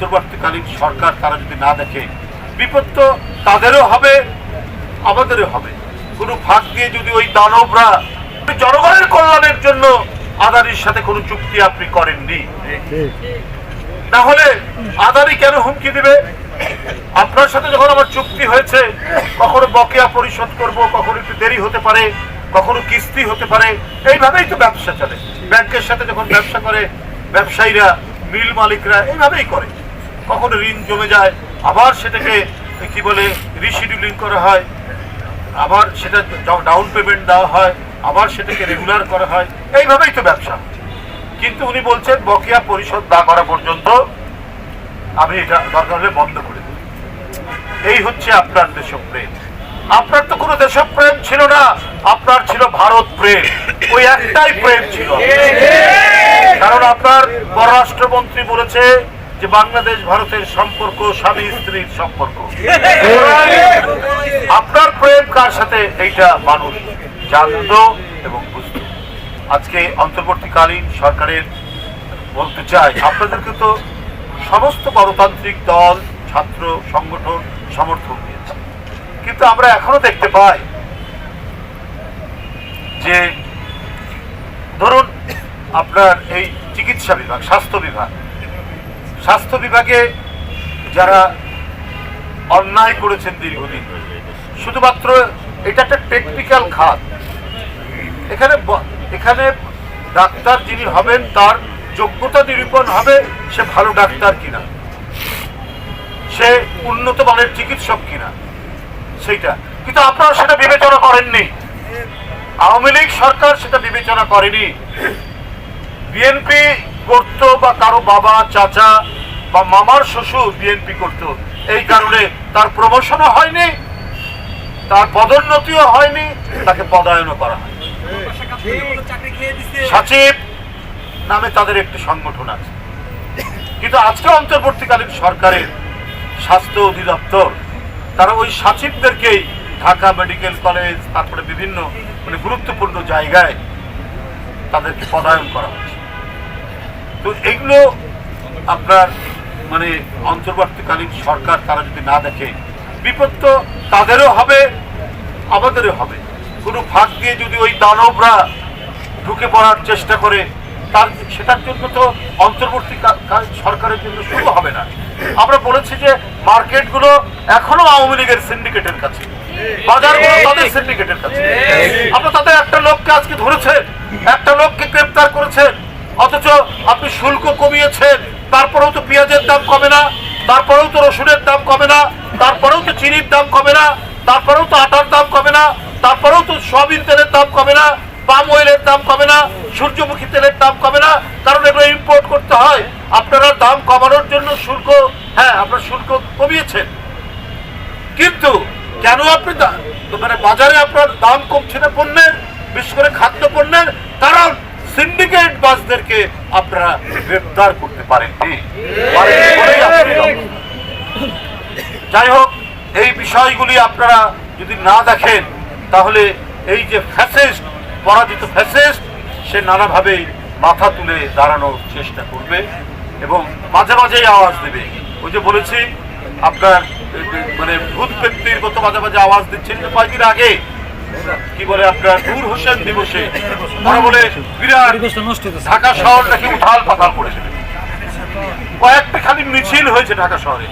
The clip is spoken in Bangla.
অন্তর্বর্তীকালীন সরকার তারা যদি না দেখে, বিপদ তো তাদেরও হবে, আমাদেরও হবে। কোনো ফাঁক দিয়ে যদি ওই দানবরা জনগণের কল্যাণের জন্য আদানির সাথে কোনো চুক্তি আপনি করেননি, না হলে আদানি কেন হুমকি দিবে? আপনার সাথে যখন আমার চুক্তি হয়েছে, কখনো বকেয়া পরিশোধ করব, কখনো একটু দেরি হতে পারে, কখনো কিস্তি হতে পারে, এইভাবেই তো ব্যবসা চলে। ব্যাংকের সাথে যখন ব্যবসা করে, ব্যবসায়ীরা, মিল মালিকরা এইভাবেই করে। কখনো ঋণ জমে যায়, আবার সেটাকে, কি বলে রিশিডিউলিং করা হয়, আবার সেটা ডাউন পেমেন্ট দেওয়া হয়, আবার সেটাকে রেগুলার করা হয়, এইভাবেই তো ব্যবসা। কিন্তু উনি বলছেন, বকেয়া পরিশোধ না করা পর্যন্ত আমি এটা দরকার হলে বন্ধ করে দেব এই হচ্ছে আপনার দেশপ্রেম। আপনার তো কোনো দেশপ্রেম ছিল না, আপনার ছিল ভারত প্রেম। ওই একটাই প্রেম ছিল। কারণ আপনার পররাষ্ট্রমন্ত্রী বলেছে যে বাংলাদেশ ভারতের সম্পর্ক, স্বামী, স্ত্রীর সম্পর্ক। আপনার প্রেম কার সাথে? এইটা মানুষ জানত এবং বুঝত। আজকে অন্তর্বর্তীকালীন সরকারের বলতে চাই, আপনাদেরকে তো সমস্ত গণতান্ত্রিক দল, ছাত্র সংগঠন সমর্থন দিয়েছে। কিন্তু আমরা এখনও দেখতে পাই যে, ধরুন আপনার এই চিকিৎসা বিভাগ, স্বাস্থ্য বিভাগ স্বাস্থ্য বিভাগে যারা অন্যায় করেছেন দীর্ঘদিন, শুধুমাত্র এটা একটা টেকনিক্যাল খাত। এখানে এখানে ডাক্তার যিনি হবেন, তার যোগ্যতা নিরূপণ হবে, সে ভালো ডাক্তার কিনা? সে উন্নত মানের চিকিৎসক কিনা? সেইটা। কিন্তু আপনারা সেটা বিবেচনা করেননি। আওয়ামী লীগ সরকার সেটা বিবেচনা করেনি। বিএনপি করতো বা কারও বাবা, চাচা বা মামার শ্বশুর বিএনপি করতো। এই কারণে তার প্রমোশনও হয়নি, তার পদোন্নতিও হয়নি, তাকে পদায়নও করা হয়। সচিব নামে তাদের একটি সংগঠন আছে। কিন্তু আজকে অন্তর্বর্তীকালীন সরকারের স্বাস্থ্য অধিদপ্তর, তারা ওই সচিবদেরকেই ঢাকা মেডিকেল কলেজ, তারপরে বিভিন্ন মানে গুরুত্বপূর্ণ জায়গায় তাদেরকে পদায়ন করা হচ্ছে। তো এগুলো আপনার মানে অন্তর্বর্তীকালীন সরকার তারা যদি না দেখে বিপদ তো তাদেরও হবে আমাদেরও হবে। কোনো ফাঁক দিয়ে যদি ওই দানবরা ঢুকে পড়ার চেষ্টা করে তার সেটার জন্য তো অন্তর্বর্তী সরকারের জন্য শুরু হবে না। আমরা বলেছি যে মার্কেটগুলো এখনও আওয়ামী লীগের সিন্ডিকেটের কাছে। বাজারগুলো তাদের সিন্ডিকেটের কাছে। আমরা তাদের একটা লোককে আজকে ধরেছেন একটা লোককে গ্রেপ্তার করেছেন অথচ আপনি শুল্ক কমিয়েছেন, তারপরেও তো পেঁয়াজের দাম কমে না, তারপরেও তো রসুনের দাম কমে না, তারপরেও তো চিনির দাম কমে না, তারপরেও তো আটার দাম কমে না, তারপরেও তো সয়াবিন তেলের দাম কমে না, পাম অয়েলের দাম কমে না, সূর্যমুখী তেলের দাম কমে না, কারণ এগুলো ইম্পোর্ট করতে হয়। আপনারা দাম কমানোর জন্য শুল্ক হ্যাঁ আপনার শুল্ক কমিয়েছেন। কিন্তু কেন আপনি মানে বাজারে আপনার দাম কমছে না পণ্যের, বিশেষ করে খাদ্য পণ্যের? বাসদেরকে আপনারা গ্রেপ্তার করতে লক্ষ্য। যাই হোক, এই বিষয়গুলি আপনারা যদি না দেখেন, তাহলে এই যে ফ্যাসেস্ট, পরাজিত ফ্যাসেস্ট, সে নানাভাবেই মাথা তুলে দাঁড়ানোর চেষ্টা করবে এবং মাঝে মাঝেই আওয়াজ দেবে। ওই যে বলেছি, আপনার মানে ভূত ব্যক্তির মতো মাঝে মাঝে আওয়াজ দিচ্ছেন। কয়েকদিন আগে কি বলে আপনার? নূর হোসেন দিবসে। ওরা বলে বিরাট ঢাকা শহর নাকি উঠাল পাতাল করে দেবে। কয়েকটা খালি মিছিল হয়েছে ঢাকা শহরে।